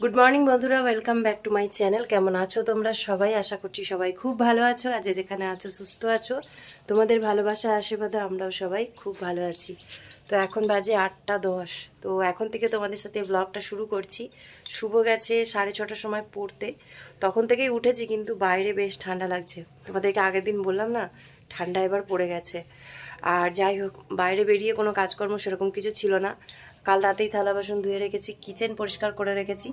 Good morning বন্ধুরা। Welcome back to my channel কেমন আছো তোমরা? সবাই আশা করছি সবাই খুব ভালো আছো। আজ যেখানে আছো, সুস্থ আছো। তোমাদের ভালোবাসা আশীর্বাদে আমরাও সবাই খুব ভালো আছি। তো এখন বাজে আটটা দশ। তো এখন থেকে তোমাদের সাথে ব্লগটা শুরু করছি। শুভ গেছে সাড়ে ছটার সময় পড়তে। তখন থেকেই উঠেছি, কিন্তু বাইরে বেশ ঠান্ডা লাগছে। তোমাদেরকে আগের দিন বললাম না, ঠান্ডা এবার পড়ে গেছে। আর যাই হোক, বাইরে বেরিয়ে কোনো কাজকর্ম সেরকম কিছু ছিল না। কাল রাতেই থালা বাসন ধুয়ে রেখেছি, কিচেন পরিষ্কার করে রেখেছি।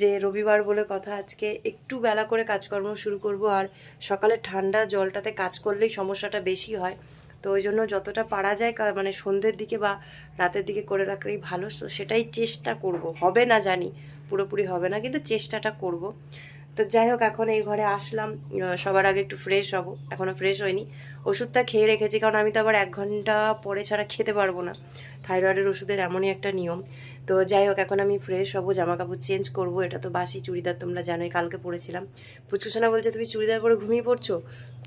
যে রবিবার বলে কথা, আজকে একটু বেলা করে কাজকর্ম শুরু করব আর সকালে ঠান্ডা জলটাতে কাজ করলেই সমস্যাটা বেশি হয়। তো ওই জন্য যতটা পারা যায় মানে সন্ধ্যের দিকে বা রাতের দিকে করে রাখলেই ভালো। তো সেটাই চেষ্টা করব। হবে না জানি, পুরোপুরি হবে না, কিন্তু চেষ্টাটা করব। তো যাই হোক, এখন এই ঘরে আসলাম। সবার আগে একটু ফ্রেশ হব। এখনও ফ্রেশ হয়নি ওষুধটা খেয়ে রেখেছি, কারণ আমি তো আবার এক ঘণ্টা পরে ছাড়া খেতে পারব না। থাইরয়েডের ওষুধের এমনই একটা নিয়ম। তো যাই হোক, এখন আমি ফ্রেশ হব জামা কাপড় চেঞ্জ করব। এটা তো বাসি চুড়িদার, তোমরা জানোই, কালকে পরেছিলাম। পুচকুসোনা বলছে, তুমি চুড়িদার পরে ঘুমিয়ে পড়ছো?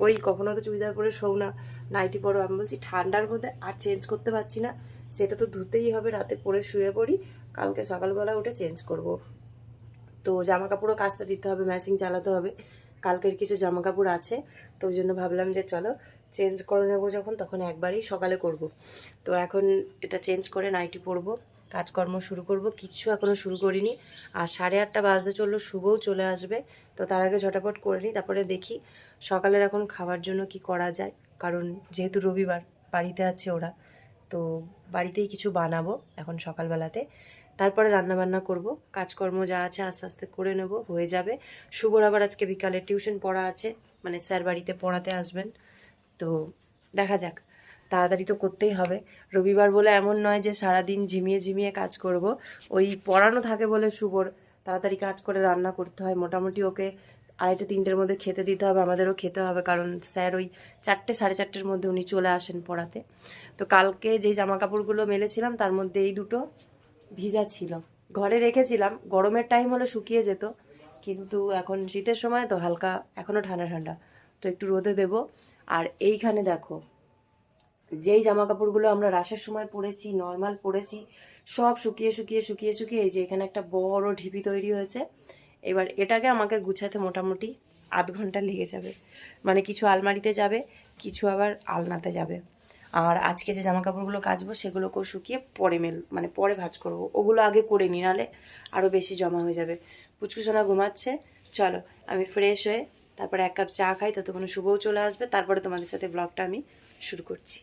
ওই কখনো তো চুড়িদার পরে শোও না। নাইটি পরো। আমি বলছি, ঠান্ডার মধ্যে আর চেঞ্জ করতে পারছি না। সেটা তো ধুতেই হবে, রাতে পরে শুয়ে পড়ি। কালকে সকালবেলা উঠে চেঞ্জ করব। তো জামা কাপড়ও কাচতে দিতে হবে ম্যাচিং চালাতে হবে। কালকের কিছু জামা কাপড় আছে, তো ওই জন্য ভাবলাম যে চলো চেঞ্জ করে নেব যখন, তখন একবারই সকালে করব। তো এখন এটা চেঞ্জ করে নাইটি পরবো, কাজকর্ম শুরু করব, কিচ্ছু এখনও শুরু করিনি। আর সাড়ে আটটা বাজতে চলল, শুভও চলে আসবে, তো তার আগে ঝটাপট করে নিই, তারপরে দেখি সকালের এখন খাবার জন্য কি করা যায়। কারণ যেহেতু রবিবার, বাড়িতে আছে ওরা, তো বাড়িতেই কিছু বানাবো এখন সকালবেলাতে। তারপরে রান্না বান্না করব। কাজকর্ম যা আছে আস্তে আস্তে করে নেব, হয়ে যাবে। শুভর আবার আজকে বিকালে টিউশন পড়া আছে মানে স্যার বাড়িতে পড়াতে আসবেন। তো দেখা যাক, তাড়াতাড়ি তো করতেই হবে। রবিবার বলে এমন নয় যে সারাদিন ঝিমিয়ে ঝিমিয়ে কাজ করব। ওই পড়ানো থাকে বলে শুভর তাড়াতাড়ি কাজ করে রান্না করতে হয়। মোটামুটি ওকে আড়াইটে তিনটের মধ্যে খেতে দিতে হবে, আমাদেরও খেতে হবে, কারণ স্যার ওই চারটে, সাড়ে চারটের মধ্যে উনি চলে আসেন পড়াতে। তো কালকে যেই জামা কাপড়গুলো মেলেছিলাম, তার মধ্যে এই দুটো ভিজা ছিল। ঘরে রেখেছিলাম, গরমের টাইম হলে শুকিয়ে যেত, কিন্তু এখন শীতের সময় তো হালকা এখনও ঠান্ডা ঠান্ডা। তো একটু রোদে দেব। আর এইখানে দেখো, যেই জামা কাপড়গুলো আমরা রাসের সময় পরেছি নর্মাল পরেছি, সব শুকিয়ে শুকিয়ে শুকিয়ে শুকিয়ে এই যে এখানে একটা বড় ঢিপি তৈরি হয়েছে। এবার এটাকে আমাকে গুছাতে মোটামুটি আধ ঘণ্টা লেগে যাবে। মানে কিছু আলমারিতে যাবে, কিছু আবার আলনাতে যাবে। আর আজকে যে জামা কাপড়গুলো কাচবো, সেগুলোকেও শুকিয়ে পরে মেল মানে পরে ভাজ করব। ওগুলো আগে করে নি নালে আরও বেশি জমা হয়ে যাবে। পুচকুসোনা ঘুমাচ্ছে। চলো, আমি ফ্রেশ হয়ে তারপরে এক কাপ চা খাই, ততক্ষণ শুভও চলে আসবে। তারপরে তোমাদের সাথে ব্লগটা আমি শুরু করছি।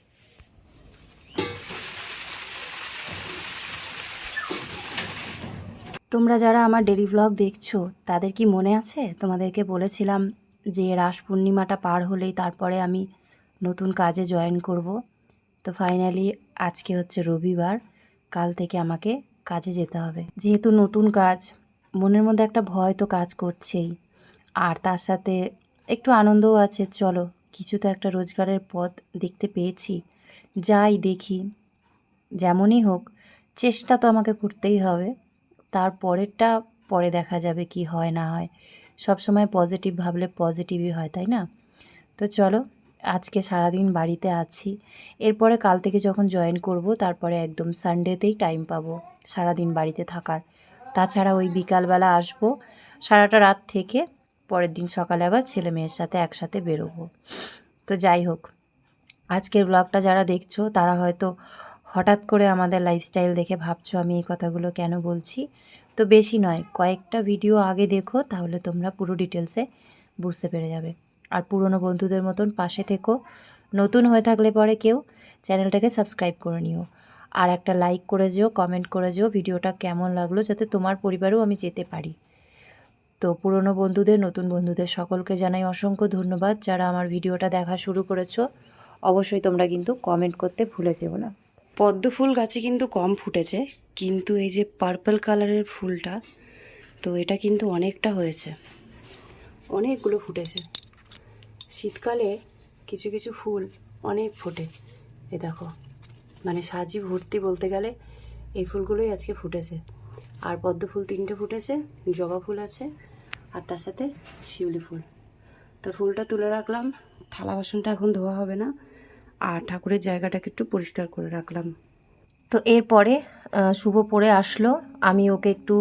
তোমরা যারা আমার ডেলি ব্লগ দেখছ, তাদের কি মনে আছে? তোমাদেরকে বলেছিলাম যে রাস পূর্ণিমাটা পার হলেই তারপরে আমি নতুন কাজে জয়েন করব। তো ফাইনালি আজকে হচ্ছে রবিবার, কাল থেকে আমাকে কাজে যেতে হবে। যেহেতু নতুন কাজ, মনের মধ্যে একটা ভয় তো কাজ করছেই। আর তার সাথে একটু আনন্দও আছে, চলো কিছু তো একটা রোজগারের পথ দেখতে পেয়েছি। যাই দেখি, যেমনই হোক, চেষ্টা তো আমাকে করতেই হবে। তার পরেরটা পরে দেখা যাবে কি হয় না হয়। সব সময় পজিটিভ ভাবলে পজিটিভই হয়, তাই না? তো চলো আজকে সারাদিন বাড়িতে আছি। এরপরে কাল থেকে যখন জয়েন করব, তারপরে একদম সানডেতেই টাইম পাবো সারাদিন বাড়িতে থাকার। তাছাড়া ওই বিকালবেলা আসব, সারাটা রাত থেকে পরের দিন সকালে আবার ছেলে মেয়ের সাথে একসাথে বেরোবো। তো যাই হোক, আজকের ব্লগটা যারা দেখছ, তারা হয়তো হঠাৎ করে আমাদের লাইফস্টাইল দেখে ভাবছ, আমি এই কথাগুলো কেন বলছি? তো বেশি নয়, কয়েকটা ভিডিও আগে দেখো, তাহলে তোমরা পুরো ডিটেলসে বুঝতে পেরে যাবে। আর পুরনো বন্ধুদের মতন পাশে থেকো। নতুন হয়ে থাকলে পরে কেউ চ্যানেলটাকে সাবস্ক্রাইব করে নিও। আর একটা লাইক করে যেও, কমেন্ট করে যেও, ভিডিওটা কেমন লাগল যাতে তোমার পরিবারেও আমি যেতে পারি। তো পুরনো বন্ধুদের, নতুন বন্ধুদের সকলকে জানাই অসংখ্য ধন্যবাদ যারা আমার ভিডিওটা দেখা শুরু করেছ। অবশ্যই তোমরা কিন্তু কমেন্ট করতে ভুলে যেও না। পদ্ম ফুল গাছে কিন্তু কম ফুটেছে, কিন্তু এই যে পার্পল কালারের ফুলটা, তো এটা কিন্তু অনেকটা হয়েছে। অনেকগুলো ফুটেছে। শীতকালে কিছু কিছু ফুল অনেক ফোটে। এ দেখো মানে সাজি ভর্তি বলতে গেলে এই ফুলগুলোই আজকে ফুটেছে। আর পদ্ম ফুল তিনটে ফুটেছে, জবা ফুল আছে, আর তার সাথে শিউলি ফুল। তো ফুলটা তুলে রাখলাম, থালা বাসনটা এখন ধোয়া হবে না, আর ঠাকুরের জায়গাটাকে একটু পরিষ্কার করে রাখলাম। তো এরপরে শুভ পড়ে আসলো, আমি ওকে একটু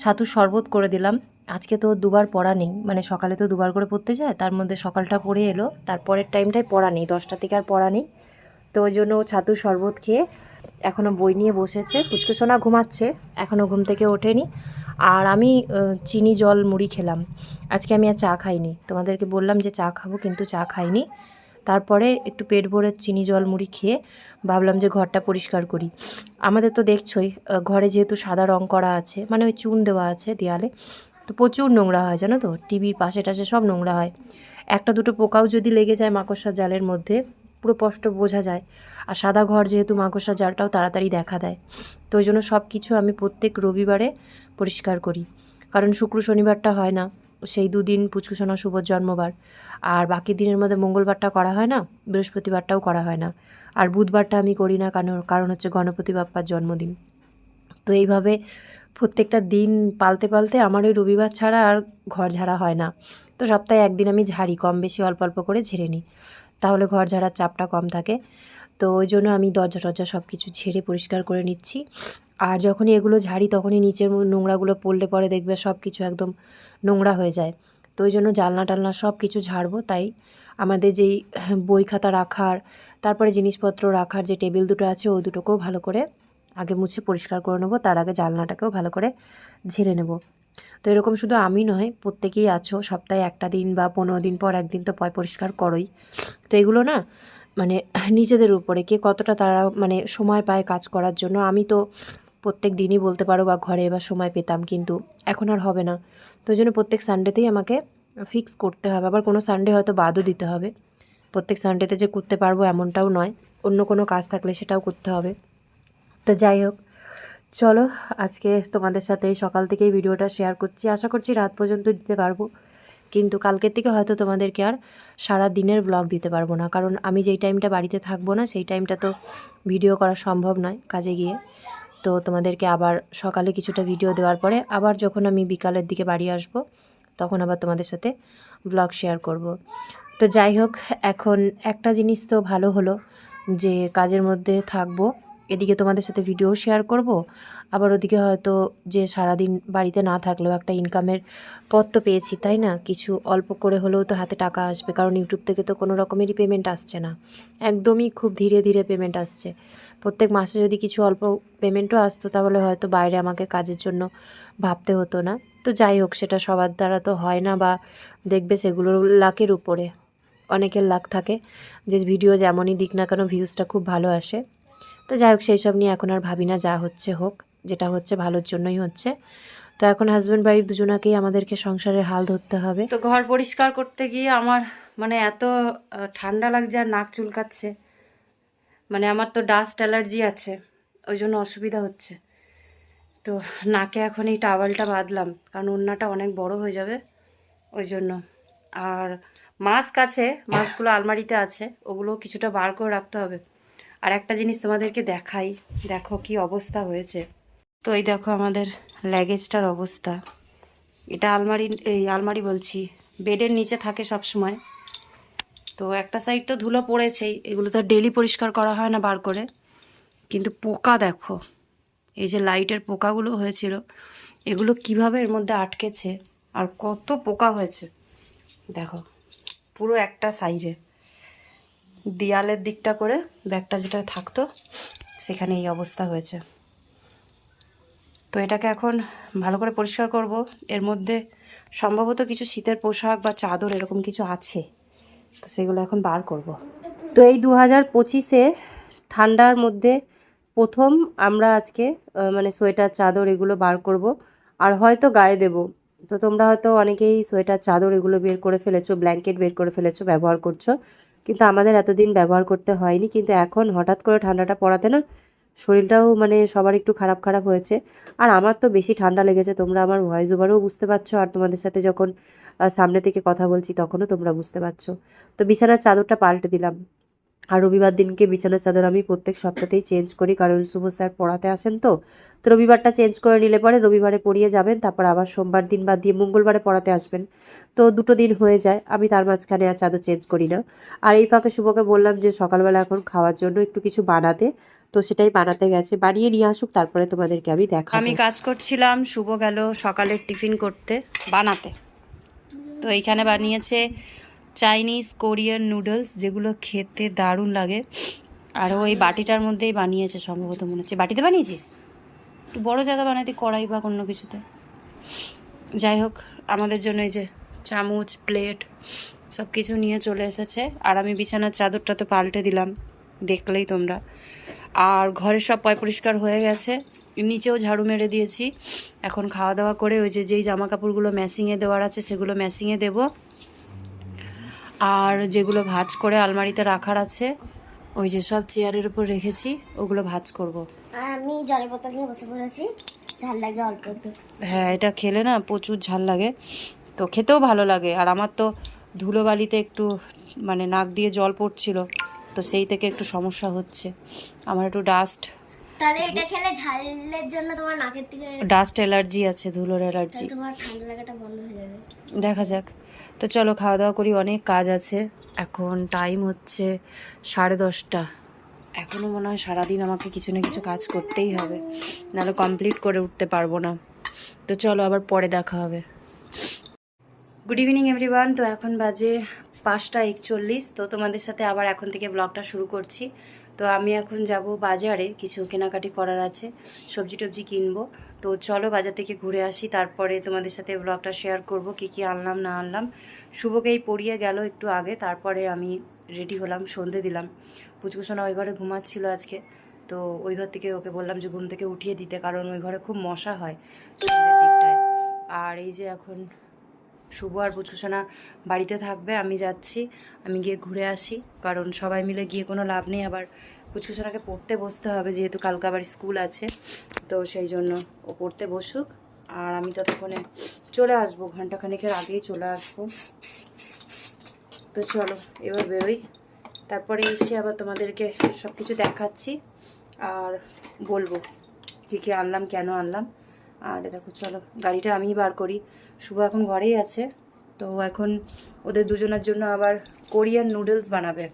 ছাতু শরবত করে দিলাম। আজকে তো দুবার পড়া নেই মানে সকালে তো দুবার করে পড়তে যায়, তার মধ্যে সকালটা পড়ে এলো, তারপরের টাইমটায় পড়া নেই, দশটা থেকে আর পড়া নেই। তো ওই জন্য ছাতু শরবত খেয়ে এখনও বই নিয়ে বসেছে পুচকে সোনা ঘুমাচ্ছে এখনও ঘুম থেকে ওঠেনি। আর আমি চিনি জল মুড়ি খেলাম, আজকে আমি আর চা খাইনি। তোমাদেরকে বললাম যে চা খাব, কিন্তু চা খাইনি। তারপরে একটু পেট ভরে চিনি জল মুড়ি খেয়ে ভাবলাম যে ঘরটা পরিষ্কার করি। আমাদের তো দেখছোই ঘরে যেহেতু সাদা রং করা আছে মানে ওই চুন দেওয়া আছে দেয়ালে তো প্রচুর নোংরা হয়, জানো তো? টিভির পাশে টাশে সব নোংরা হয়। একটা দুটো পোকাও যদি লেগে যায় মাকড়সার জালের মধ্যে, পুরো স্পষ্ট বোঝা যায়। আর সাদা ঘর যেহেতু মাকড়সার জালটাও তাড়াতাড়ি দেখা দেয়। তো ওই জন্য সব কিছু আমি প্রত্যেক রবিবারে পরিষ্কার করি। কারণ শুক্র শনিবারটা হয় না, সেই দুদিন পুচকুসোনা শুভ জন্মবার। আর বাকি দিনের মধ্যে মঙ্গলবারটা করা হয় না, বৃহস্পতিবারটাও করা হয় না। আর বুধবারটা আমি করি না, কারণ কারণ হচ্ছে গণপতি বাপ্পার জন্মদিন। তো এইভাবে প্রত্যেকটা দিন পালতে পালতে আমার ওই রবিবার ছাড়া আর ঘর ঝাড়া হয় না। তো সপ্তাহে একদিন আমি ঝাড়ি, কম বেশি অল্প অল্প করে ঝেড়ে নিই। তাহলে ঘর ঝাড়ার চাপটা কম থাকে। তো ওই জন্য আমি দরজা, টরজা সব কিছু ঝেড়ে পরিষ্কার করে নিচ্ছি। আর যখনই এগুলো ঝাড়ি, তখনই নিচের নোংরাগুলো পড়লে পরে দেখবে সব কিছু একদম নোংরা হয়ে যায়। তো ওই জন্য জানলা টালনা সব কিছু ঝাড়বো। তাই আমাদের যেই বই খাতা রাখার, তারপরে জিনিসপত্র রাখার যে টেবিল দুটো আছে ওই দুটোকেও ভালো করে আগে মুছে পরিষ্কার করে নেব, তার আগে জানলাটাকেও ভালো করে ঝেড়ে নেব। তো এরকম শুধু আমি নয়, প্রত্যেকেই আছো, সপ্তাহে একটা দিন বা পনেরো দিন পর একদিন তো পয় পরিষ্কার করোই। তো এগুলো না মানে নিজেদের উপরে, কে কতটা তারা মানে সময় পায় কাজ করার জন্য, আমি তো প্রত্যেক দিনই বলতে পারো বা ঘরে বা সময় পেতাম, কিন্তু এখন আর হবে না। তো জন্য প্রত্যেক সানডেতেই আমাকে ফিক্স করতে হবে, আবার কোনো সানডে হয়তো বাদও দিতে হবে। প্রত্যেক সানডেতে যে করতে পারব এমনটাও নয়, অন্য কোনো কাজ থাকলে সেটাও করতে হবে। তো যাই হোক, চলো আজকে তোমাদের সাথে সকাল থেকেই ভিডিওটা শেয়ার করছি। আশা করছি রাত পর্যন্ত দিতে পারব। কিন্তু কালকের থেকে হয়তো তোমাদেরকে আর সারা দিনের ব্লগ দিতে পারব না। কারণ আমি যেই টাইমটা বাড়িতে থাকব না, সেই টাইমটা তো ভিডিও করা সম্ভব নয় কাজে গিয়ে। তো তোমাদেরকে আবার সকালে কিছুটা ভিডিও দেওয়ার পরে আবার যখন আমি বিকালের দিকে বাড়ি আসব, তখন আবার তোমাদের সাথে ব্লগ শেয়ার করব। তো যাই হোক, এখন একটা জিনিস তো ভালো হলো যে কাজের মধ্যে থাকব। এদিকে তোমাদের সাথে ভিডিও শেয়ার করব। আবার ওদিকে হয়তো যে সারাদিন বাড়িতে না থাকলেও একটা ইনকামের পথ তো পেয়েছি, তাই না? কিছু অল্প করে হলেও তো হাতে টাকা আসবে, কারণ ইউটিউব থেকে তো কোনো রকমেরই পেমেন্ট আসছে না। একদমই খুব ধীরে ধীরে পেমেন্ট আসছে। প্রত্যেক মাসে যদি কিছু অল্প পেমেন্টও আসতো, তাহলে হয়তো বাইরে আমাকে কাজের জন্য ভাবতে হতো না। তো যাই হোক, সেটা সবার দ্বারা তো হয় না বা দেখবে সেগুলো লাকের উপরে। অনেকের লাক থাকে। যে ভিডিও যেমনই দিক না কেন ভিউজটা খুব ভালো আসে। তো যাই হোক সেই সব নিয়ে এখন আর ভাবি না, যা হচ্ছে হোক, যেটা হচ্ছে ভালোর জন্যই হচ্ছে। তো এখন হাজব্যান্ড ওয়াইফ দুজনাকেই আমাদেরকে সংসারের হাল ধরতে হবে। তো ঘর পরিষ্কার করতে গিয়ে আমার মানে এত ঠান্ডা লাগছে আর নাক চুলকাচ্ছে। মানে আমার তো ডাস্ট অ্যালার্জি আছে, ওই জন্য অসুবিধা হচ্ছে। তো নাকে এখন এই টাওয়ালটা বাঁধলাম, কারণ ওড়নাটা অনেক বড় হয়ে যাবে, ওই জন্য। আর মাস্ক আছে মাস্কগুলো আলমারিতে আছে, ওগুলো কিছুটা বার করে রাখতে হবে। আর একটা জিনিস তোমাদেরকে দেখাই। দেখো কি অবস্থা হয়েছে। তো এই দেখো আমাদের ল্যাগেজটার অবস্থা। এটা আলমারি, এই আলমারি বলছি। বেডের নিচে থাকে সব সময় তো একটা সাইড তো ধুলো পড়েছেই। এগুলো তো ডেলি পরিষ্কার করা হয় না বার করে। কিন্তু পোকা দেখো। এই যে লাইটের পোকাগুলো হয়েছিল, এগুলো কীভাবে এর মধ্যে আটকেছে? আর কত পোকা হয়েছে। দেখো, পুরো একটা সাইডে দেয়ালের দিকটা করে ব্যাগটা যেটা থাকতো, সেখানে এই অবস্থা হয়েছে। তো এটাকে এখন ভালো করে পরিষ্কার করব। এর মধ্যে সম্ভবত কিছু শীতের পোশাক বা চাদর এরকম কিছু আছে, তো সেগুলো এখন বার করব। তো এই দু হাজার পঁচিশে ঠান্ডার মধ্যে প্রথম আমরা আজকে মানে সোয়েটার, চাদর এগুলো বার করব। আর হয়তো গায়ে দেব। তো তোমরা হয়তো অনেকেই সোয়েটার, চাদর এগুলো বের করে ফেলেছো, ব্ল্যাঙ্কেট বের করে ফেলেছো, ব্যবহার করছ। কিন্তু আমাদের এতদিন ব্যবহার করতে হয়নি। কিন্তু এখন হঠাৎ করে ঠান্ডাটা পড়াতে না শরীরটাও মানে সবার একটু খারাপ খারাপ হয়েছে। আর আমার তো বেশি ঠান্ডা লেগেছে, তোমরা আমার ভয়েস ওভারেও বুঝতে পারছ। আর তোমাদের সাথে যখন সামনে থেকে কথা বলছি তখনও তোমরা বুঝতে পারছ। তো বিছানার চাদরটা পাল্টে দিলাম। আর রবিবার দিনকে বিছানার চাদর আমি প্রত্যেক সপ্তাহতেই চেঞ্জ করি, কারণ শুভ স্যার পড়াতে আসেন তো। তো রবিবারটা চেঞ্জ করে নিলে পরে রবিবারে পড়িয়ে যাবেন, তারপর আবার সোমবার দিন বাদ দিয়ে মঙ্গলবারে পড়াতে আসবেন। তো দুটো দিন হয়ে যায়, আমি তার মাঝখানে আর চাদর চেঞ্জ করি না। আর এই ফাঁকে শুভকে বললাম যে সকালবেলা এখন খাওয়ার জন্য একটু কিছু বানাতে, তো সেটাই বানাতে গেছে, বানিয়ে নিয়ে আসুক, তারপরে তোমাদেরকে আমি দেখাবো। আমি কাজ করছিলাম, শুভ গেল সকালের টিফিন করতে, বানাতে। তো এইখানে বানিয়েছে চাইনিজ কোরিয়ান নুডলস যেগুলো খেতে দারুণ লাগে। আর ওই বাটিটার মধ্যেই বানিয়েছে সম্ভবত মনে হচ্ছে। বাটিতে বানিয়েছিস? একটু বড় জায়গা বানাতে, কড়াই বা অন্য কিছুতে। যাই হোক, আমাদের জন্য এই যে চামচ প্লেট সব কিছু নিয়ে চলে এসেছে। আর আমি বিছানার চাদরটা তো পাল্টে দিলাম, দেখলেই তোমরা। আর ঘরের সব পয় পরিষ্কার হয়ে গেছে। নিচেও ঝাড়ু মেরে দিয়েছি। এখন খাওয়া দাওয়া করে ওই যে যেই জামা কাপড়গুলো ম্যাসিংয়ে দেওয়ার আছে, সেগুলো ম্যাসিংয়ে দেব। আর যেগুলো ভাজ করে আলমারিতে রাখার আছে ওই যে সব চেয়ারের উপর রেখেছি ওগুলো ভাজ করব। আমি জলের বোতল নিয়ে বসে পড়েছি ঝাল লাগে অল্প একটু। হ্যাঁ এটা খেলে না প্রচুর ঝাল লাগে তো খেতেও ভালো লাগে। আর আমার তো ধুলোবালিতে একটু মানে নাক দিয়ে জল পড়ছিল তো সেই থেকে একটু সমস্যা হচ্ছে। আমার একটু ডাস্ট তাহলে এটা খেলে ঝালের জন্য তোমার নাকের থেকে ডাস্ট অ্যালার্জি আছে ধুলোর অ্যালার্জি। তোমার ঠান্ডা লাগাটা বন্ধ হয়ে যাবে। দেখা যাক। তো চলো খাওয়া দাওয়া করি, অনেক কাজ আছে। এখন টাইম হচ্ছে সাড়ে দশটা। এখনও মনে হয় সারাদিন আমাকে কিছু না কিছু কাজ করতেই হবে। নাহলে কমপ্লিট করে উঠতে পারব না। তো চলো আবার পরে দেখা হবে। গুড ইভিনিং এভরিওয়ান তো এখন বাজে পাঁচটা একচল্লিশ। তো তোমাদের সাথে আবার এখন থেকে ব্লগটা শুরু করছি। তো আমি এখন যাব বাজারে, কিছু কেনাকাটি করার আছে, সবজি টবজি কিনবো। তো চলো বাজার থেকে ঘুরে আসি, তারপরে তোমাদের সাথে ব্লগটা শেয়ার করব, কি কি আনলাম, না আনলাম। শুভকেই পড়িয়ে গেল একটু আগে, তারপরে আমি রেডি হলাম, সন্ধে দিলাম। পুচকুসোনা ওই ঘরে ঘুমাচ্ছিল আজকে, তো ওই ঘর থেকে ওকে বললাম যে ঘুম থেকে উঠিয়ে দিতে, কারণ ওই ঘরে খুব মশা হয় সন্ধ্যের দিকটায়। আর এই যে এখন শুভ আর পুচকুসোনা বাড়িতে থাকবে, আমি যাচ্ছি, আমি গিয়ে ঘুরে আসি, কারণ সবাই মিলে গিয়ে কোনো লাভ নেই, আবার পুচকুসোনাকে পড়তে বসতে হবে, যেহেতু কালকে আবার স্কুল আছে, তো সেই জন্য ও পড়তে বসুক, আর আমি ততক্ষণে চলে আসব ঘন্টাখানেকের আগেই চলে আসব। তো চলো, এবার বেরোই, তারপরে এসে আবার তোমাদেরকে সব কিছু দেখাচ্ছি, আর বলব, কী কী আনলাম, কেন আনলাম আর দেখো, চলো, গাড়িটা আমিই বার করি। শুভ এখন ঘরেই আছে, তো এখন ওদের দুজনের জন্য আবার কোরিয়ান নুডলস বানাবে।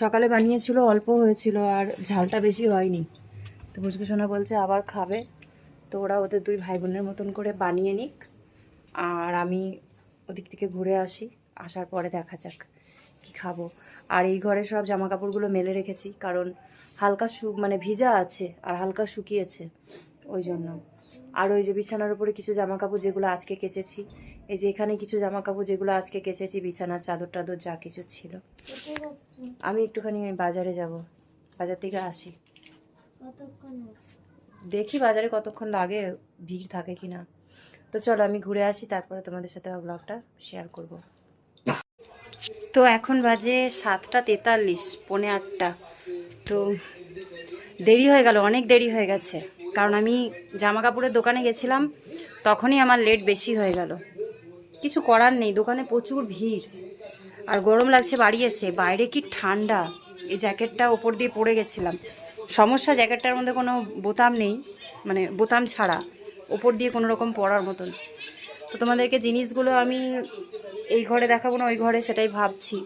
সকালে বানিয়েছিল, অল্প হয়েছিল, আর ঝালটা বেশি হয়নি। তো বুঝবে শোনা বলছে, আবার খাবে। তো ওরা ওদের দুই ভাই বোনের মতন করে বানিয়ে নিক, আর আমি ওদিক থেকে ঘুরে আসি, আসার পরে দেখা যাক কি খাব। আর এই ঘরে সব জামা কাপড়গুলো মেলে রেখেছি, কারণ হালকা মানে ভিজা আছে, আর হালকা শুকিয়েছে। ওই জন্য। আর ওই যে বিছানার উপরে কিছু জামা কাপড় যেগুলো আজকে কেচেছি এই যে এখানে কিছু জামা কাপড় যেগুলো আজকে কেচেছি বিছানার চাদর টাদর যা কিছু ছিল। আমি একটুখানি বাজারে যাব বাজার থেকে আসি। দেখি বাজারে কতক্ষণ লাগে ভিড় থাকে কি না। তো চলো আমি ঘুরে আসি তারপরে তোমাদের সাথে ব্লগটা শেয়ার করব। তো এখন বাজে সাতটা তেতাল্লিশ পৌনে আটটা। তো দেরি হয়ে গেল অনেক দেরি হয়ে গেছে। কারণ আমি জামা কাপড়ের দোকানে গেছিলাম, তখনই আমার লেট বেশি হয়ে গেল। কিছু করার নেই, দোকানে প্রচুর ভিড়। আর গরম লাগছে বাড়ি এসে, বাইরে কি ঠান্ডা। এই জ্যাকেটটা ওপর দিয়ে পরে গেছিলাম। সমস্যা, জ্যাকেটটার মধ্যে কোনো বোতাম নেই মানে বোতাম ছাড়া। ওপর দিয়ে কোনো রকম পরার মতন। তো তোমাদেরকে জিনিসগুলো আমি এই ঘরে দেখাবো না, ওই ঘরে সেটাই ভাবছি।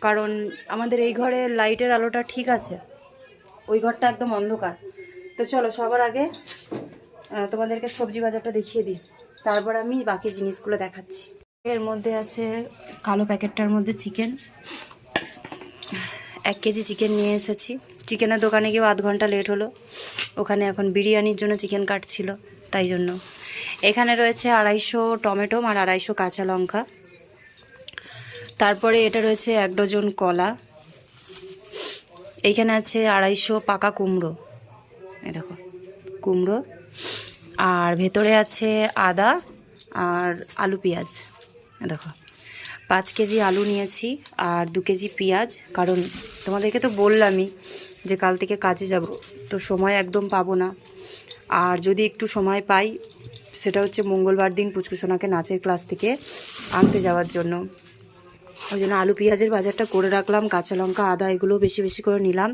কারণ আমাদের এই ঘরে লাইটের আলোটা ঠিক আছে। ওই ঘরটা একদম অন্ধকার। তো চলো, সবার আগে তোমাদেরকে সবজি বাজারটা দেখিয়ে দিই। তারপর আমি বাকি জিনিসগুলো দেখাচ্ছি। এর মধ্যে আছে কালো প্যাকেটটার মধ্যে চিকেন। এক কেজি চিকেন নিয়ে এসেছি। চিকেনের দোকানে গিয়েও আধ ঘণ্টা লেট হলো। ওখানে এখন বিরিয়ানির জন্য চিকেন কাটছিল, তাই জন্য। এখানে রয়েছে আড়াইশো টমেটো আর আড়াইশো কাঁচা লঙ্কা। তারপরে এটা রয়েছে এক ডজন কলা। এইখানে আছে আড়াইশো পাকা কুমড়ো। এ দেখো, কুমড়ো, আর ভেতরে আছে আদা আর আলু পেঁয়াজ। দেখো, পাঁচ কেজি আলু নিয়েছি আর দু কেজি পেঁয়াজ। কারণ তোমাদেরকে তো বললামই যে কাল থেকে কাজে যাব, তো সময় একদম পাবো না। আর যদি একটু সময় পাই, সেটা হচ্ছে মঙ্গলবার দিন পুচকুসোনাকে নাচের ক্লাস থেকে আনতে যাওয়ার জন্য। ওই জন্য আলু পেঁয়াজের বাজারটা করে রাখলাম, কাঁচা লঙ্কা, আদা এগুলো বেশি বেশি করে নিলাম।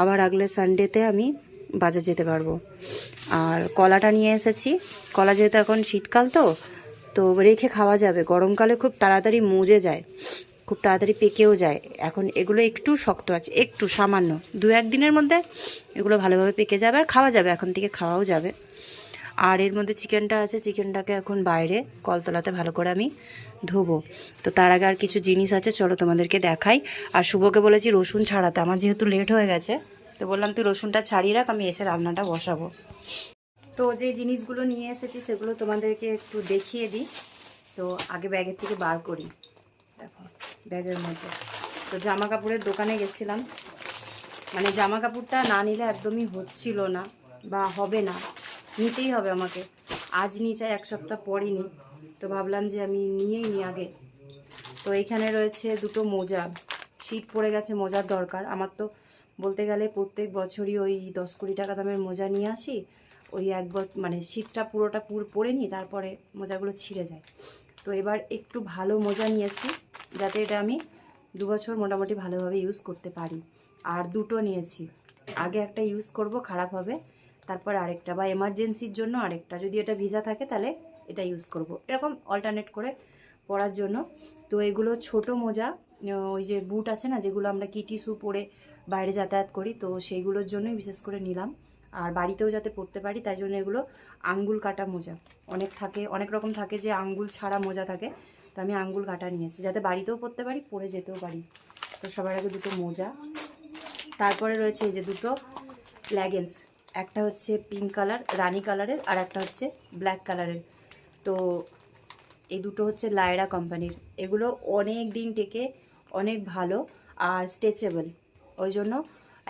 আবার আগলে সানডেতে আমি বাজার যেতে পারব। আর কলাটা নিয়ে এসেছি। কলা যেহেতু এখন শীতকাল তো তো রেখে খাওয়া যাবে। গরমকালে খুব তাড়াতাড়ি মজে যায়, খুব তাড়াতাড়ি পেকেও যায়। এখন এগুলো একটু শক্ত আছে, একটু সামান্য। দু একদিনের মধ্যে এগুলো ভালোভাবে পেকে যাবে আর খাওয়া যাবে, এখন থেকে খাওয়াও যাবে। আর এর মধ্যে চিকেনটা আছে, চিকেনটাকে এখন বাইরে কলতলাতে ভালো করে আমি ধোবো। তো তার আগে আর কিছু জিনিস আছে, চলো তোমাদেরকে দেখাই। আর শুভকে বলেছি রসুন ছাড়াতে, আমার যেহেতু লেট হয়ে গেছে তো বললাম, তুই রসুনটা ছাড়িয়ে রাখ, আমি এসে রান্নাটা বসাবো। তো যে জিনিসগুলো নিয়ে এসেছি, সেগুলো তোমাদেরকে একটু দেখিয়ে দিই। তো আগে ব্যাগের থেকে বার করি। দেখো, ব্যাগের মধ্যে। তো জামা কাপড়ের দোকানে গেছিলাম। মানে জামা কাপড়টা না নিলে একদমই হচ্ছিল না বা হবে না। নিতেই হবে আমাকে। আজ নিয়ে চাই এক সপ্তাহ পরই নি তো ভাবলাম যে আমি নিয়েই নি আগে। তো এখানে রয়েছে দুটো মোজা। শীত পড়ে গেছে, মোজার দরকার। আমার তো বলতে গেলে প্রত্যেক বছরই ওই দশ কুড়ি টাকা দামের মোজা নিয়ে আসি। ওই এক মানে শীতটা পুরোটা পুর পরে নিই, তারপরে মোজাগুলো ছিঁড়ে যায়। তো এবার একটু ভালো মোজা নিয়েছি, যাতে এটা আমি দু বছর মোটামুটি ভালোভাবে ইউজ করতে পারি। আর দুটো নিয়েছি। আগে একটা ইউজ করব, খারাপ হবে। তারপর আরেকটা, বা এমার্জেন্সির জন্য আরেকটা। যদি এটা ভিজা থাকে, তাহলে এটা ইউজ করব। এরকম অল্টারনেট করে পরার জন্য। তো এগুলো ছোট মোজা ওই যে বুট আছে না, যেগুলো আমরা কিটি শু পরে বাইরে যাতায়াত করি, তো সেইগুলোর জন্যই বিশেষ করে নিলাম। আর বাড়িতেও যাতে পরতে পারি, তাই জন্য এগুলো আঙ্গুল কাটা মোজা। অনেক থাকে, অনেক রকম থাকে যে আঙ্গুল ছাড়া মোজা থাকে, তো আমি আঙ্গুল কাটা নিয়েছি। যাতে বাড়িতেও পরতে পারি পরে যেতেও পারি। তো সবার আগে দুটো মোজা। তারপরে রয়েছে এই যে দুটো লেগেন্স একটা হচ্ছে পিঙ্ক কালার রানি কালারের আর একটা হচ্ছে ব্ল্যাক কালারের তো এই দুটো হচ্ছে লায়রা কোম্পানির এগুলো অনেক দিন টেকে অনেক ভালো আর স্ট্রেচেবল ওই জন্য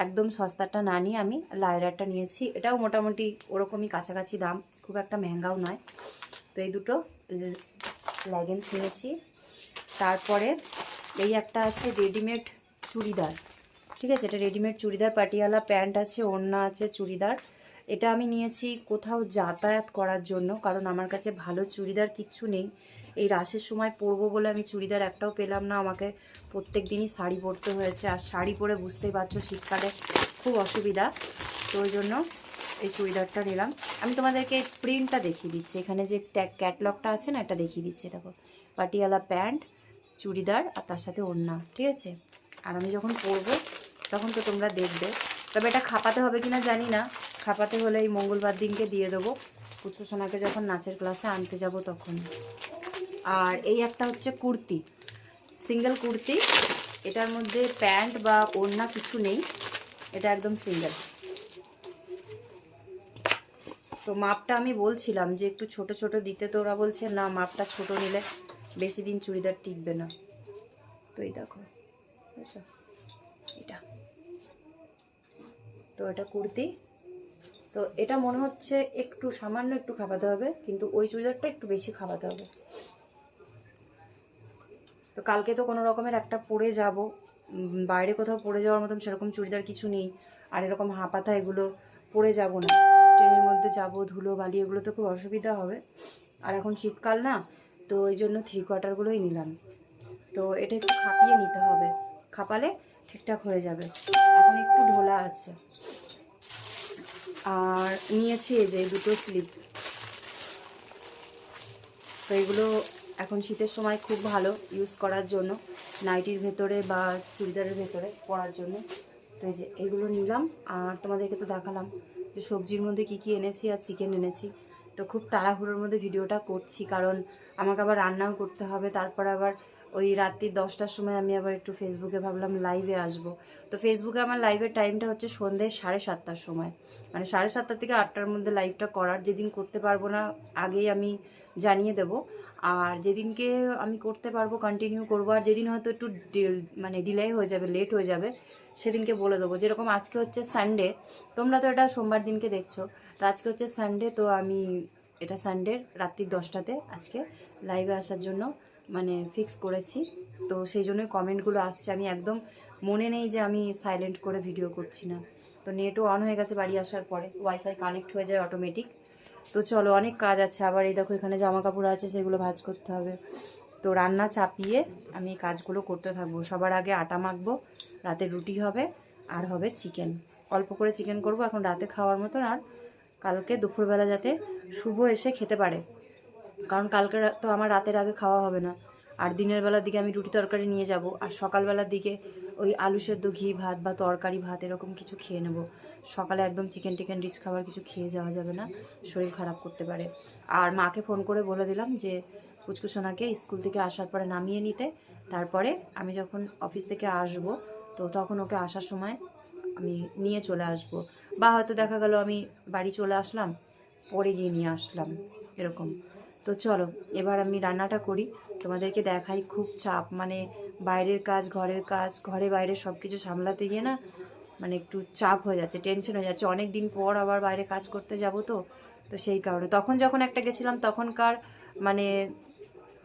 একদম সস্তাটা না নিয়ে আমি লায়রাটা নিয়েছি। এটাও মোটামুটি ওরকমই কাছাকাছি দাম, খুব একটা মেহঙ্গাও নয়। তো এই দুটো লেগেন্স নিয়েছি। তারপরে এই একটা আছে রেডিমেড চুড়িদার। ঠিক আছে, এটা রেডিমেড চুড়িদার, পাটিয়ালা প্যান্ট আছে, ওড়না আছে, চুড়িদার। এটা আমি নিয়েছি কোথাও যাতায়াত করার জন্য, কারণ আমার কাছে ভালো চুড়িদার কিচ্ছু নেই। এই রাসের সময় পরবো বলে আমি চুড়িদার একটাও পেলাম না। আমাকে প্রত্যেক দিনই শাড়ি পরতে হয়েছে আর শাড়ি পরে বুঝতেই পারছ শীতকালে খুব অসুবিধা। তো ওই জন্য এই চুড়িদারটা নিলাম। আমি তোমাদেরকে প্রিন্টটা দেখিয়ে দিচ্ছি। এখানে যে ক্যাটলগটা আছে না, এটা দেখিয়ে দিচ্ছি, দেখো। পাটিয়ালা প্যান্ট, চুড়িদার আর তার সাথে ওড়না, ঠিক আছে? আর আমি যখন পরবো, তখন তো তোমরা দেখবে। তবে এটা খাপাতে হবে কিনা জানি না। খাপাতে হলে এই মঙ্গলবার দিনকে দিয়ে দেবো। পুচু সোনাকে যখন নাচের ক্লাসে আনতে যাব তখন। আর এই একটা হচ্ছে কুর্তি সিঙ্গেল কুর্তি। এটার মধ্যে প্যান্ট বা ওড়না কিছু নেই, এটা একদম সিঙ্গেল তো মাপটা আমি বলছিলাম যে একটু ছোট ছোট দিতে তো ওরা বলছে, না, মাপটা ছোট নিলে বেশি দিন চুড়িদার টিকবে না। তো এই দেখো এটা। তো এটা কুর্তি। তো এটা মনে হচ্ছে একটু সামান্য একটু খাওয়াতে হবে, কিন্তু ওই চুড়িদারটা একটু বেশি খাওয়াতে হবে। তো কালকে তো কোনো রকমের একটা পরে যাব। বাইরে কোথাও পরে যাওয়ার মতন সেরকম চুড়িদার কিছু নেই। আর এরকম হাঁপাতা এগুলো পরে যাব না। ট্রেনের মধ্যে যাব, ধুলো, বালি এগুলো তো খুব অসুবিধা হবে। আর এখন শীতকাল না, তো ওই জন্য থ্রি কোয়ার্টারগুলোই নিলাম। তো এটা একটু খাপিয়ে নিতে হবে। খাপালে ঠিকঠাক হয়ে যাবে। এখন একটু ঢোলা আছে। আর নিয়েছি এই যে দুটো স্লিপ তো এগুলো এখন শীতের সময় খুব ভালো ইউজ করার জন্য নাইটির ভেতরে বা চুড়িদারের ভেতরে পরার জন্য। তো এই যে এগুলো নিলাম, আর তোমাদেরকে তো দেখালাম যে সবজির মধ্যে কি কি এনেছি আর চিকেন এনেছি। তো খুব তাড়াহুড়োর মধ্যে ভিডিওটা করছি, কারণ আমাকে আবার রান্নাও করতে হবে, তারপর আবার ওই রাত্রি দশটার সময় আমি আবার একটু ফেসবুকে ভাবলাম লাইভে আসব। তো ফেসবুকে আমার লাইভের টাইমটা হচ্ছে সন্ধ্যে সাড়ে সাতটার সময়। মানে সাড়ে সাতটা থেকে আটটার মধ্যে লাইভটা করার, যেদিন করতে পারব না আগেই আমি জানিয়ে দেব। আর যেদিনকে আমি করতে পারব কন্টিনিউ করব, আর যেদিন হয়তো একটু মানে ডিলে হয়ে যাবে লেট হয়ে যাবে, সেদিনকে বলে দেবো। যেরকম আজকে হচ্ছে সানডে তোমরা তো এটা সোমবার দিনকে দেখছ, তো আজকে হচ্ছে সানডে তো আমি এটা সানডের রাত্রি দশটাতে আজকে লাইভে আসার জন্য মানে ফিক্স করেছি। তো সেই জন্যই কমেন্টগুলো আসছে। আমি একদম মনে নেই যে আমি সাইলেন্ট করে ভিডিও করছি না। তো নেটও অন হয়ে গেছে বাড়ি আসার পরে। ওয়াইফাই কানেক্ট হয়ে যায় অটোমেটিক তো চলো অনেক কাজ আছে। আবার এই দেখো এখানে জামা কাপড় আছে, সেগুলো ভাজ করতে হবে। তো রান্না চাপিয়ে আমি কাজগুলো করতে থাকব। সবার আগে আটা মাখবো, রাতে রুটি হবে, আর হবে চিকেন। অল্প করে চিকেন করব, এখন রাতে খাওয়ার মতন, আর কালকে দুপুরবেলা যাতে শুভ এসে খেতে পারে। কারণ কালকে তো আমার রাতের আগে খাওয়া হবে না। আর দিনের বেলার দিকে আমি রুটি তরকারি নিয়ে যাব। আর সকালবেলার দিকে ওই আলু সেদ্ধ, ঘি ভাত বা তরকারি, ভাত এরকম কিছু খেয়ে নেব। সকালে একদম চিকেন টিকেন রিচ খাবার কিছু খেয়ে যাওয়া যাবে না, শরীর খারাপ করতে পারে। আর মাকে ফোন করে বলে দিলাম যে কুচকুসোনাকে স্কুল থেকে আসার পরে নামিয়ে নিতে। তারপরে আমি যখন অফিস থেকে আসব, তো তখন ওকে আসার সময় আমি নিয়ে চলে আসব। বা হয়তো দেখা গেল আমি বাড়ি চলে আসলাম, পরে গিয়ে নিয়ে আসলাম, এরকম। তো চলো, এবার আমি রান্নাটা করি। তোমাদেরকে দেখাই খুব চাপ মানে বাইরের কাজ, ঘরের কাজ, ঘরে বাইরে সব কিছু সামলাতে গিয়ে না মানে একটু চাপ হয়ে যাচ্ছে টেনশন হয়ে যাচ্ছে। অনেক দিন পর আবার বাইরে কাজ করতে যাব তো তো সেই কারণে। তখন যখন একটা গেছিলাম, তখনকার মানে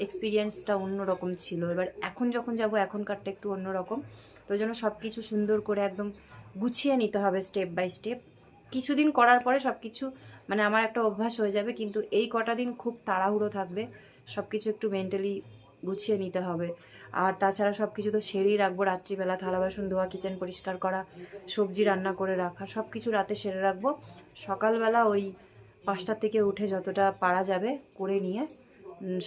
এক্সপিরিয়েন্সটা অন্যরকম ছিল। এবার এখন যখন যাব, এখনকারটা একটু অন্যরকম। তো জন্য সব কিছু সুন্দর করে একদম গুছিয়ে নিতে হবে স্টেপ বাই স্টেপ কিছুদিন করার পরে সব কিছু মানে আমার একটা অভ্যাস হয়ে যাবে, কিন্তু এই কটা দিন খুব তাড়াহুড়ো থাকবে। সব কিছু একটু মেন্টালি গুছিয়ে নিতে হবে। আর তাছাড়া সব কিছু তো সেরেই রাখব। রাত্রিবেলা থালা, বাসন, ধোয়া কিচেন পরিষ্কার করা, সবজি রান্না করে রাখা সব কিছু রাতে সেরে রাখব। সকালবেলা ওই পাঁচটার থেকে উঠে যতটা পারা যাবে করে নিয়ে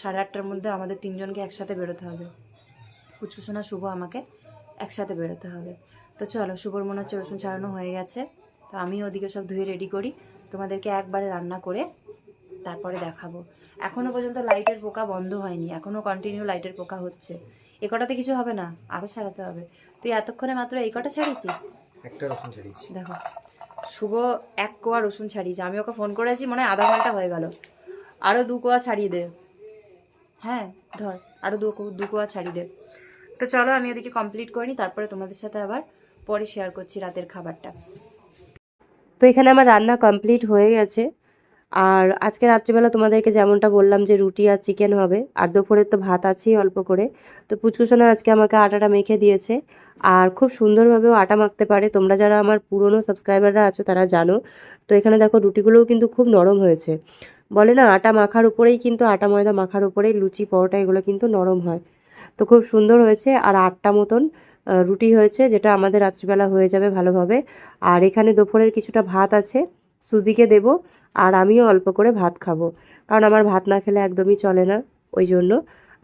সাড়ে আটটার মধ্যে আমাদের তিনজনকে একসাথে বেরোতে হবে। কুচকুচোনা শুভ আমাকে একসাথে বেরোতে হবে। তো চলো, শুভর মনে হচ্ছে রসুন ছাড়ানো হয়ে গেছে। তো আমি ওদিকে সব ধুয়ে রেডি করি। তোমাদেরকে একবারে রান্না করে তারপরে দেখাবো। এখনও পর্যন্ত লাইটের পোকা বন্ধ হয়নি। এখনও কন্টিনিউ লাইটের পোকা হচ্ছে। এ কটাতে কিছু হবে না আরও ছাড়াতে হবে। তুই এতক্ষণে মাত্র এই কটা ছাড়িয়েছিস? একটা রসুন ছাড়িয়েছি। দেখো শুভ এক কোয়া রসুন ছাড়িয়েছে। আমি ওকে ফোন করেছি মনে হয় আধা ঘণ্টা হয়ে গেল। আরও দু কোয়া ছাড়িয়ে দে। হ্যাঁ ধর আরও দু কো- দু কোয়া ছাড়িয়ে দে। তো চলো আমি ওদিকে কমপ্লিট করিনি তারপরে তোমাদের সাথে আবার পরে শেয়ার করছি রাতের খাবারটা। তো এখানে আমার রান্না কমপ্লিট হয়ে গেছে। আর আজকে রাত্রিবেলা তোমাদেরকে যেমনটা বললাম যে রুটি আর চিকেন হবে, আর দুপুরের তো ভাত আছেই অল্প করে, তো পুচকুসোনা আজকে আমাকে আটাটা মেখে দিয়েছে। আর খুব সুন্দরভাবেও আটা মাখতে পারে, তোমরা যারা আমার পুরনো সাবস্ক্রাইবাররা আছো তারা জানো। তো এখানে দেখো রুটিগুলোও কিন্তু খুব নরম হয়েছে। বলে না, আটা মাখার উপরেই কিন্তু, আটা ময়দা মাখার উপরেই লুচি, পরোটা এগুলো কিন্তু নরম হয়। তো খুব সুন্দর হয়েছে, আর আটটা মতন রুটি হয়েছে, যেটা আমাদের রাত্রিবেলা হয়ে যাবে ভালোভাবে। আর এখানে দুপুরের কিছুটা ভাত আছে সুজিকে দেব আর আমিও অল্প করে ভাত খাব। কারণ আমার ভাত না খেলে একদমই চলে না, ওই জন্য।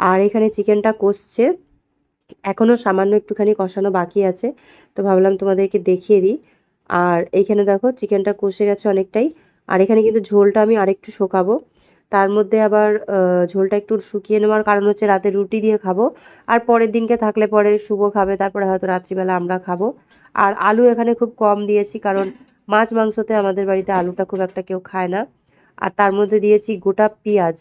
আর এখানে চিকেনটা কষছে। এখনও সামান্য একটুখানি কষানো বাকি আছে, তো ভাবলাম তোমাদেরকে দেখিয়ে দিই। আর এইখানে দেখো চিকেনটা কষে গেছে অনেকটাই। আর এখানে কিন্তু ঝোলটা আমি আরেকটু শোকাবো। তার মধ্যে আবার ঝোলটা একটু শুকিয়ে নেওয়ার কারণ হচ্ছে রাতে রুটি দিয়ে খাব। আর পরের দিনকে থাকলে পরে শুভ খাবে, তারপরে হয়তো রাত্রিবেলা আমরা খাব। আর আলু এখানে খুব কম দিয়েছি কারণ মাছ মাংসতে আমাদের বাড়িতে আলুটা খুব একটা কেউ খায় না। আর তার মধ্যে দিয়েছি গোটা পেঁয়াজ।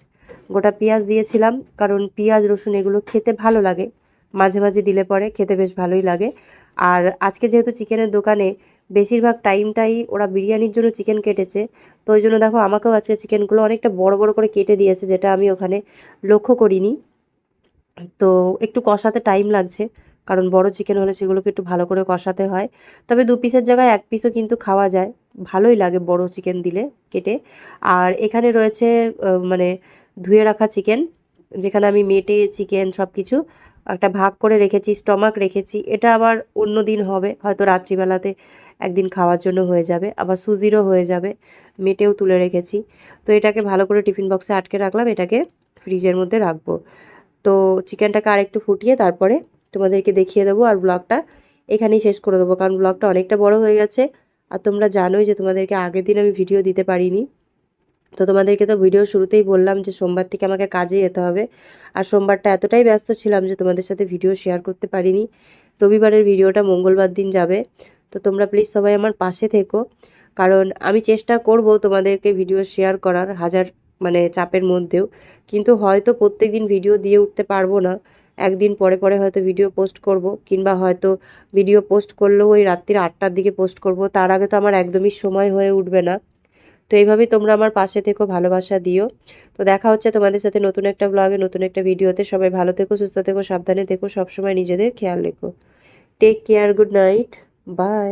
গোটা পেঁয়াজ দিয়েছিলাম কারণ পেঁয়াজ, রসুন এগুলো খেতে ভালো লাগে। মাঝে মাঝে দিলে পরে খেতে বেশ ভালোই লাগে। আর আজকে যেহেতু চিকেনের দোকানে বেশিরভাগ টাইমটাই ওরা বিরিয়ানির জন্য চিকেন কেটেছে, তো ওই জন্য দেখো আমাকেও আজকে চিকেনগুলো অনেকটা বড় বড় করে কেটে দিয়েছে, যেটা আমি ওখানে লক্ষ্য করিনি। তো একটু কষাতে টাইম লাগছে। কারণ বড় চিকেন হলে সেগুলোকে একটু ভালো করে কষাতে হয়। তবে দু পিসের জায়গায় এক পিসও কিন্তু খাওয়া যায়। ভালোই লাগে বড় চিকেন দিলে কেটে। আর এখানে রয়েছে মানে ধুয়ে রাখা চিকেন যেখানে আমি মেটে চিকেন সব কিছু একটা ভাগ করে রেখেছি স্টমাক রেখেছি। এটা আবার অন্য দিন হবে, হয়তো রাত্রিবেলাতে একদিন খাওয়ার জন্য হয়ে যাবে, আবার সুজিরও হয়ে যাবে, মেটেও তুলে রেখেছি। তো এটাকে ভালো করে টিফিন বক্সে আটকে রাখলাম, এটাকে ফ্রিজের মধ্যে রাখব। তো চিকেনটাকে আরেকটু ফুটিয়ে তারপরে তোমাদেরকে দেখিয়ে দেবো আর ব্লগটা এখানেই শেষ করে দেবো। কারণ ব্লগটা অনেকটা বড় হয়ে গেছে আর তোমরা জানোই যে তোমাদেরকে আগের দিন আমি ভিডিও দিতে পারিনি। তো তোমাদেরকে তো ভিডিও শুরুতেই বললাম যে সোমবার থেকে আমাকে কাজে যেতে হবে। আর সোমবারটা এতটাই ব্যস্ত ছিলাম যে তোমাদের সাথে ভিডিও শেয়ার করতে পারিনি। রবিবারের ভিডিওটা মঙ্গলবার দিন যাবে। তো তোমরা প্লিজ সবাই আমার পাশে থেকো। কারণ আমি চেষ্টা করব তোমাদেরকে ভিডিও শেয়ার করার হাজার মানে চাপের মধ্যেও। কিন্তু হয়তো প্রত্যেক দিন ভিডিও দিয়ে উঠতে পারব না। একদিন পরে পরে হয়তো ভিডিও পোস্ট করব, কিংবা হয়তো ভিডিও পোস্ট করলেও ওই রাত্রির আটটার দিকে পোস্ট করব। তার আগে তো আমার একদমই সময় হয়ে উঠবে না। তো এইভাবেই তোমরা আমার পাশে থেকো, ভালোবাসা দিও। তো দেখা হচ্ছে তোমাদের সাথে নতুন একটা ব্লগে নতুন একটা ভিডিওতে সবাই ভালো থেকো, সুস্থ থেকো, সাবধানে থেকো, সবসময় নিজেদের খেয়াল রেখো। Take care good night bye